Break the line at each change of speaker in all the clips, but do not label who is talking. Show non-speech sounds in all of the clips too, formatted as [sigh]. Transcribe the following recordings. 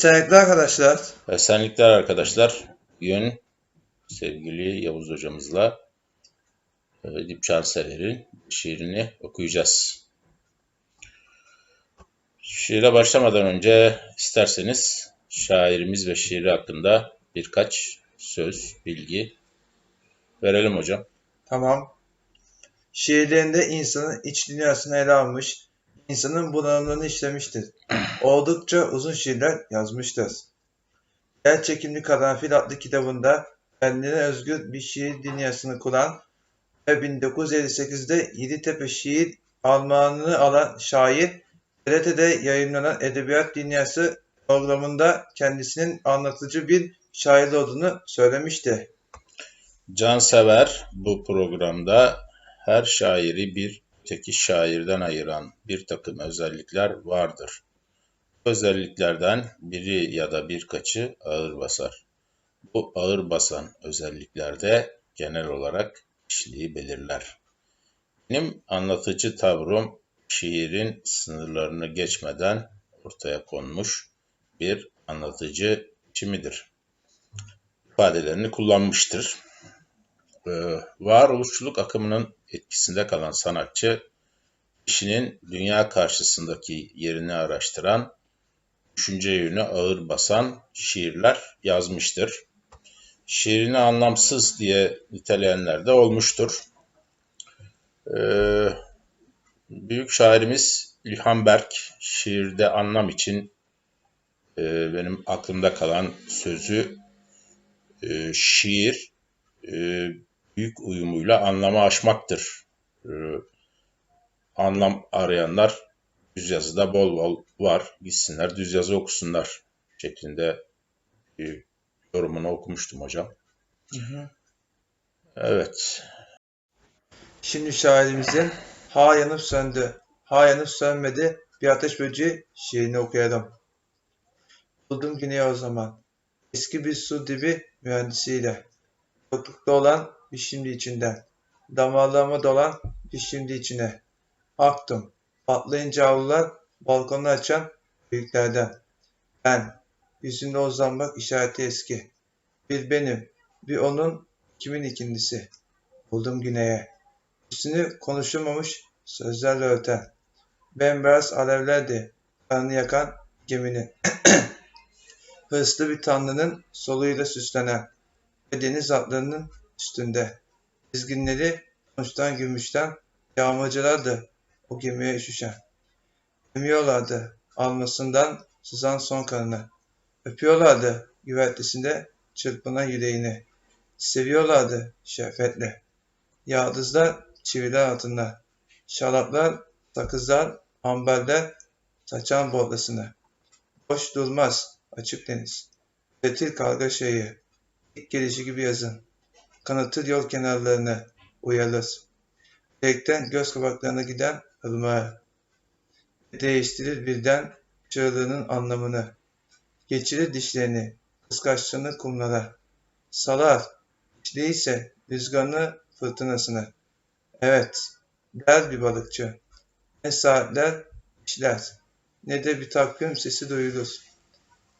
Esenlikler arkadaşlar.
Esenlikler arkadaşlar. Bugün sevgili Yavuz hocamızla e, Dip Chanceller'in şiirini okuyacağız. Şiire başlamadan önce isterseniz şairimiz ve şiiri hakkında birkaç söz, bilgi verelim hocam.
Tamam. Şiirlerinde insanın iç dünyasını ele almış, insanın bunalımlarını işlemiştir. [clears throat] Oldukça uzun şiirler yazmıştır. Yer Çekimli Karanfil adlı kitabında kendine özgür bir şiir dünyasını kuran ve 1958'de Yeditepe Şiir Armağanını alan şair, TRT'de yayınlanan Edebiyat Dünyası programında kendisinin anlatıcı bir şair olduğunu söylemişti.
Cansever bu programda her şairi bir öteki şairden ayıran bir takım özellikler vardır. Bu özelliklerden biri ya da birkaçı ağır basar. Bu ağır basan özelliklerde genel olarak kişiliği belirler. Benim anlatıcı tavrım şiirin sınırlarını geçmeden ortaya konmuş bir anlatıcı biçimidir. ifadelerini kullanmıştır. Ee, varoluşçuluk akımının etkisinde kalan sanatçı, kişinin dünya karşısındaki yerini araştıran, düşünce yönü ağır basan şiirler yazmıştır. Şiirini anlamsız diye niteleyenler de olmuştur. Ee, büyük şairimiz İlhan Berk şiirde anlam için e, benim aklımda kalan sözü e, şiir e, büyük uyumuyla anlamı aşmaktır. E, anlam arayanlar düz yazıda bol bol var. Gitsinler düz yazı okusunlar şeklinde bir yorumunu okumuştum hocam. Evet.
Şimdi şairimizin Ha yanıp söndü, ha yanıp sönmedi bir ateş böceği şiirini okuyalım. Buldum güneye o zaman. Eski bir su dibi mühendisiyle. Yoklukta olan bir şimdi içinden. Damarlarıma dolan bir şimdi içine. Aktım. Patlayınca avlular balkonu açan büyüklerden. Ben. Yüzünde uzanmak işareti eski. Bir benim. Bir onun. Kimin ikindisi. Buldum güneye. Üstünü konuşulmamış sözlerle örten. Bembeyaz alevlerdi kanını yakan geminin. [clears throat] Hırslı bir tanrının soluyla süslenen ve deniz atlarının üstünde. Dizginleri sonuçtan gümüşten yağmacılardı o gemiye üşüşen. Emiyorlardı almasından sızan son kanını. Öpüyorlardı güvertesinde çırpınan yüreğini. Seviyorlardı şefkatle. Yağdızlar çiviler altında. Şaraplar, sakızlar, amberler saçan bordasını. Boş durmaz açık deniz. Üretir karga şeyi. İlk gelişi gibi yazın. Kanatır yol kenarlarını uyarır. Direkten göz kapaklarına giden ırmağı. Değiştirir birden çığlığının anlamını. Geçirir dişlerini, kıskaçlığını kumlara. Salar, hiç değilse rüzgarını, fırtınasını. Evet, der bir balıkçı. Ne saatler işler, ne de bir takvim sesi duyulur.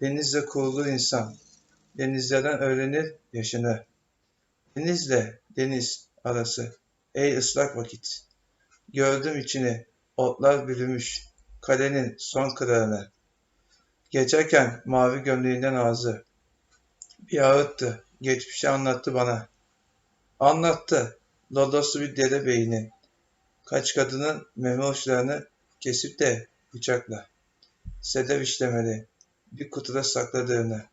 Denizle kurulur insan, denizlerden öğrenir yaşını. Denizle deniz arası, ey ıslak vakit. Gördüm içini, otlar bürümüş, kalenin son kırağını. Geçerken mavi gömleğinden ağzı. Bir ağıttı, geçmişi anlattı bana. Anlattı, lodoslu bir dere beyni. Kaç kadının meme uçlarını kesip de bıçakla. Sedef işlemeli, bir kutuda sakladığını,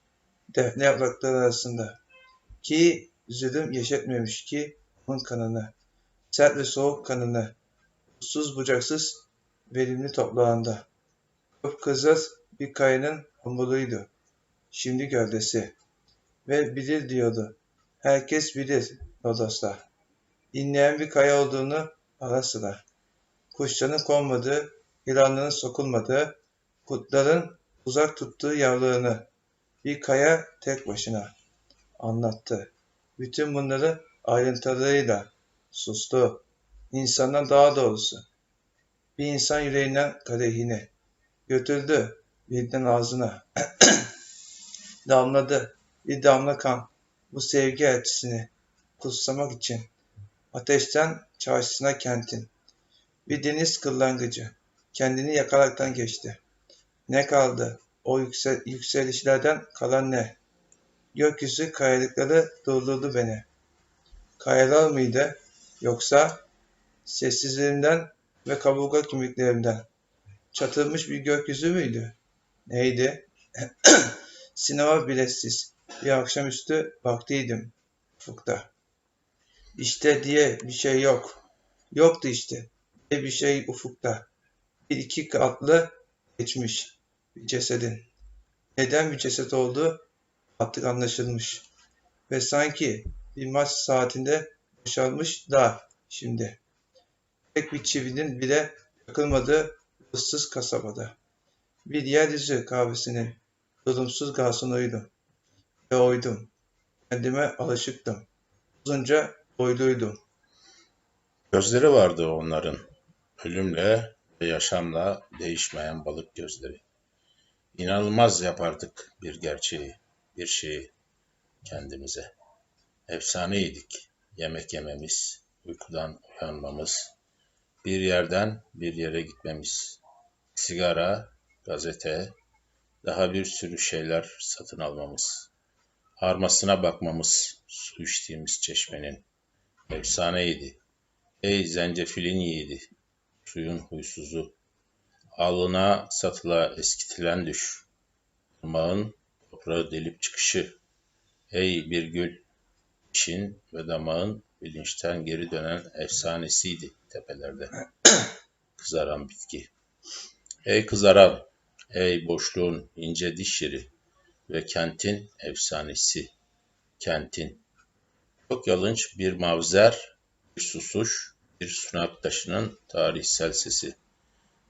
defne yaprakları arasında. Ki zulüm yeşetmemiş ki onun kanını, sert ve soğuk kanını, uçsuz bucaksız verimli toprağında. Kıpkızıl bir kayanın hamuruydu, şimdi gövdesi. Ve bilir diyordu, herkes bilir Lodos'ta. İnleyen bir kaya olduğunu ara sıra. Kuşların konmadığı, yılanların sokulmadığı, kurtların uzak tuttuğu yavrularını bir kaya tek başına anlattı. Bütün bunları ayrıntılarıyla sustu. İnsandan daha doğrusu. Bir insan yüreğinden kadehini götürdü birden ağzına. [clears throat] Damladı bir damla kan bu sevgi elçisini kutsamak için. Ateşten çarşısına kentin. Bir deniz kırlangıcı kendini yakaraktan geçti. Ne kaldı? O yüksel yükselişlerden kalan ne? Gökyüzü kayalıkları durdurdu beni. Kayalar mıydı? Yoksa sessizliğimden ve kaburga kemiklerimden çatılmış bir gökyüzü müydü? Neydi? [clears throat] Sinema biletsiz bir akşamüstü vaktiydim ufukta. İşte diye bir şey yok. Yoktu işte. Diye bir şey ufukta. Bir iki katlı geçmiş bir cesedin. Neden bir ceset olduğu artık anlaşılmış. Ve sanki bir maç saatinde boşalmış da şimdi. Tek bir çivinin bile yakılmadığı ıssız kasabada. Bir yeryüzü kahvesinin durumsuz garsonuyum. Ve oydum. Kendime alışıktım. Uzunca boyluydum.
Gözleri vardı onların. Ölümle ve yaşamla değişmeyen balık gözleri. İnanılmaz yapardık bir gerçeği, bir şeyi kendimize. Efsaneydik. Yemek yememiz, uykudan uyanmamız, bir yerden bir yere gitmemiz, sigara, gazete, daha bir sürü şeyler satın almamız, armasına bakmamız, su içtiğimiz çeşmenin. Efsaneydi. Ey zencefilin yiğidi, suyun huysuzu, alına satıla eskitilen düş, ırmağın toprağı delip çıkışı, ey bir gül, işin ve damağın bilinçten geri dönen efsanesiydi tepelerde. [clears throat] Kızaran bitki. Ey kızaran, ey boşluğun ince diş yeri ve kentin efsanesi, kentin. Çok yalınç bir mavzer, bir susuş, bir sunak taşının tarihsel sesi.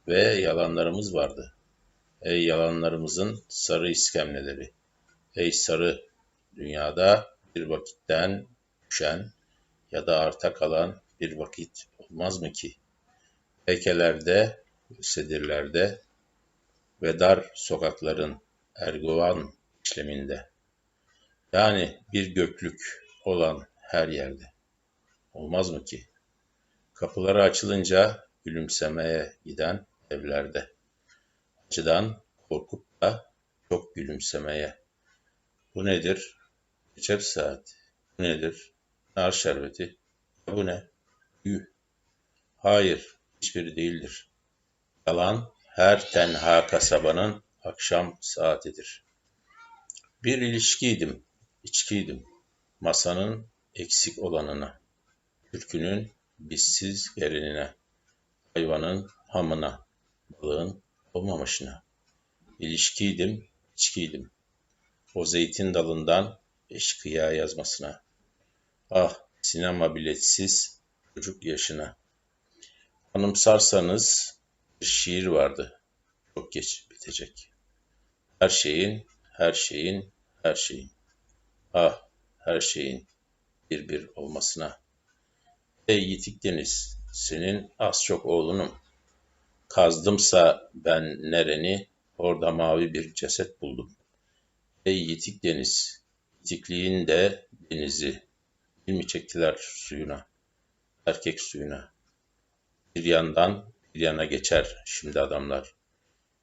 Ve yalanlarımız vardı. Ey yalanlarımızın sarı iskemleleri. Ey sarı, dünyada bir vakitten düşen ya da arta kalan bir vakit olmaz mı ki? Heykelerde, sedirlerde ve dar sokakların erguvan işleminde. Yani bir göklük olan her yerde. Olmaz mı ki? Kapıları açılınca gülümsemeye giden evlerde. Acıdan korkup da çok gülümsemeye. Bu nedir? Recep saati. Bu nedir? Nar şerbeti. Bu ne? Büyü. Hayır, hiçbiri değildir. Yalan her tenha kasabanın akşam saatidir. Bir ilişkiydim, içkiydim. Masanın eksik olanına, türkünün bizsiz gelinine, hayvanın hamına, balığın olmamışına. İlişkiydim, içkiydim. O zeytin dalından eşkıya yazmasına. Ah, sinema biletsiz çocuk yaşına. Anımsarsanız bir şiir vardı. Çok geç bitecek. Her şeyin, her şeyin, her şeyin. Ah, her şeyin bir bir olmasına. Ey yitik deniz, senin az çok oğlunum. Kazdımsa ben nereni, orada mavi bir ceset buldum. Ey yitik deniz, yitikliğin de denizi, bir mi çektiler suyuna, erkek suyuna. Bir yandan bir yana geçer şimdi adamlar.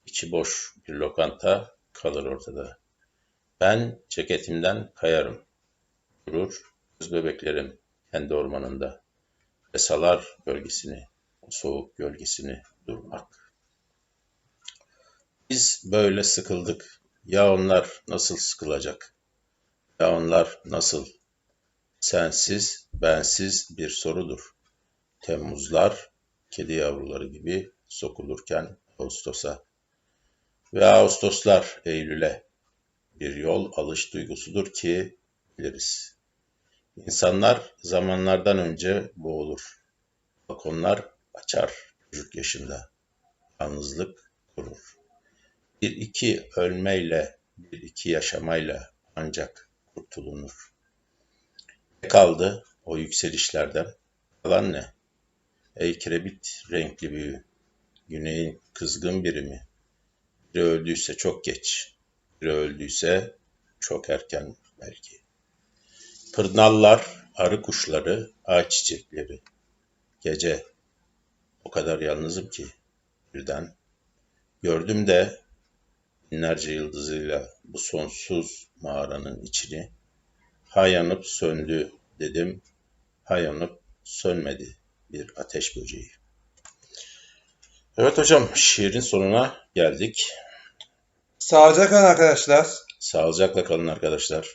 İçi boş bir lokanta kalır ortada. Ben ceketimden kayarım. Durur göz bebeklerim kendi ormanında. Ve salar gölgesini, o soğuk gölgesini durmak. Biz böyle sıkıldık. Ya onlar nasıl sıkılacak? Ya onlar nasıl? Sensiz, bensiz bir sorudur. Temmuzlar, kedi yavruları gibi sokulurken Ağustos'a. Ve Ağustoslar Eylül'e bir yol alış duygusudur ki biliriz. İnsanlar zamanlardan önce boğulur. Balkonlar açar çocuk yaşında. Yalnızlık kurur. Bir iki ölmeyle, bir iki yaşamayla ancak kurtulunur. Ne kaldı o yükselişlerden? Kalan ne? Ey kirebit renkli büyü, güneyin kızgın birimi. Biri öldüyse çok geç, biri öldüyse çok erken belki. Pırnallar, arı kuşları, ağaç çiçekleri. Gece o kadar yalnızım ki birden gördüm de binlerce yıldızıyla bu sonsuz mağaranın içini ha yanıp söndü dedim ha yanıp sönmedi bir ateş böceği. Evet hocam şiirin sonuna geldik.
Sağlıcakla arkadaşlar.
Sağlıcakla kalın arkadaşlar.